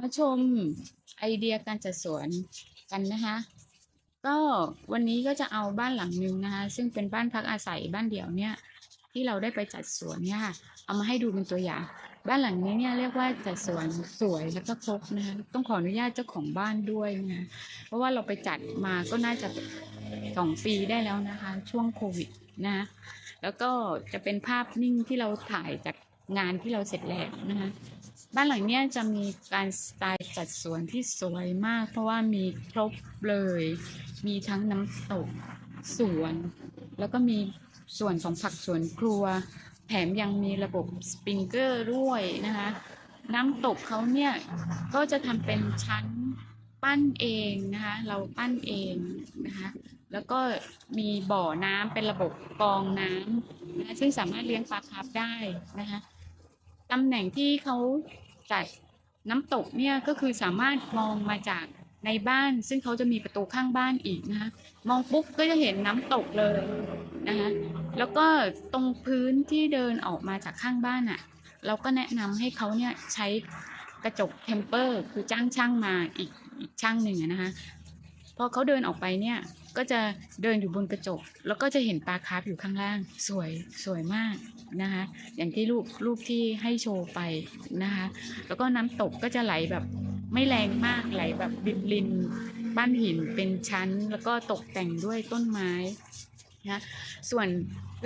มาชมไอเดียการจัดสวนกันนะคะ ก็วันนี้ก็จะเอาบ้านหลังหนึงนะคะ ซึ่งเป็นบ้านพักอาศัยบ้านเดี่ยวเนี่ย ที่เราได้ไปจัดสวนเนี่ยค่ะ เอามาให้ดูเป็นตัวอย่าง บ้านหลังนี้เนี่ยเรียกว่าจัดสวนสวยแล้วก็ครบนะคะต้องขออนุญาตเจ้าของบ้านด้วยนะคะเพราะว่าเราไปจัดมาก็น่าจะสองปีได้แล้วนะคะ ช่วงโควิดนะะแล้วก็จะเป็นภาพนิ่งที่เราถ่ายจาก งานที่เราเสร็จแล้วนะคะบ้านหลังเนี้ยจะมีการสไตล์จัดสวนที่สวยมาก เพราะว่ามีครบเลย มีทั้งน้ำตกสวน แล้วก็มีส่วนของผักสวนครัว แถมยังมีระบบสปริงเกอร์ด้วยนะคะน้ำตกเขาเนี่ยก็จะทำเป็นชั้นปั้นเองนะคะเราปั้นเองนะคะแล้วก็มีบ่อน้ำเป็นระบบกองน้ำนะะซึ่งสามารถเลี้ยงปลาคาร์ฟได้นะคะ ตำแหน่งที่เขาจัดน้ำตกเนี่ยก็คือสามารถมองมาจากในบ้าน ซึ่งเขาจะมีประตูข้างบ้านอีกนะคะมองปุ๊บก็จะเห็นน้ำตกเลยนะคะแล้วก็ตรงพื้นที่เดินออกมาจากข้างบ้านอะ เราก็แนะนำให้เขาเนี่ยใช้กระจกเทมเปอร์ คือจ้างช่างมาอีกอีกช่างหนึ่งนะคะ พอเขาเดินออกไปเนี่ยก็จะเดินอยู่บนกระจก แล้วก็จะเห็นปลาคาร์ฟอยู่ข้างล่าง สวยสวยมากนะคะอย่างที่รูปรูปที่ให้โชว์ไปนะคะแล้วก็น้ำตกก็จะไหลแบบไม่แรงมากไหลแบบริมริมบ้านหินเป็นชั้น แล้วก็ตกแต่งด้วยต้นไม้นะส่วน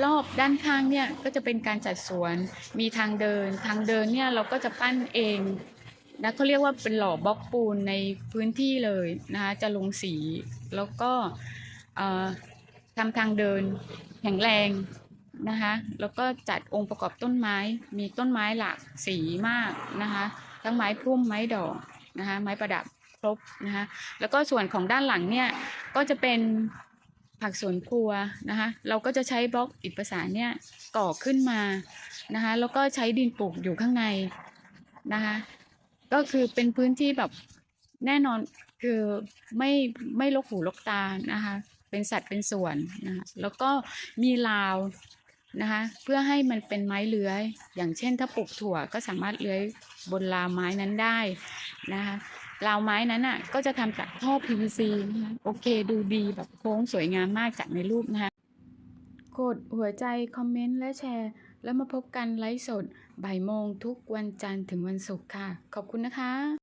รอบด้านข้างเนี่ยก็จะเป็นการจัดสวนมีทางเดิน ทางเดินเนี่ยเราก็จะปั้นเอง นะเขาเรียกว่าเป็นหล่อบล็อกปูนในพื้นที่เลยนะคะจะลงสีแล้วก็ทำทางเดินแข็งแรงนะคะแล้วก็จัดองค์ประกอบต้นไม้มีต้นไม้หลากสีมากนะคะทั้งไม้พุ่มไม้ดอกนะคะไม้ประดับครบนะคะแล้วก็ส่วนของด้านหลังเนี่ยก็จะเป็นผักสวนครัวนะคะเราก็จะใช้บล็อกอิฐประสานเนี่ยก่อขึ้นมานะคะแล้วก็ใช้ดินปลูกอยู่ข้างในนะคะ ก็คือเป็นพื้นที่แบบแน่นอนคือไม่ไม่ลกหูลกตานะคะ เป็นสัตว์เป็นส่วนนะคะแล้วก็มีราวนะคะเพื่อให้มันเป็นไม้เลื้อย อย่างเช่นถ้าปลูกถั่วก็สามารถเลื้อยบนราวไม้นั้นได้นะคะราวไม้นั้นอะก็จะทำจากท่อ PVC นะคะโอเคดูดีแบบโค้งสวยงามมากจากในรูปนะคะกดหัวใจคอมเมนต์และแชร์ แล้วมาพบกันไลฟ์สดบ่ายโมงทุกวันจันทร์ถึงวันศุกร์ค่ะ ขอบคุณนะคะ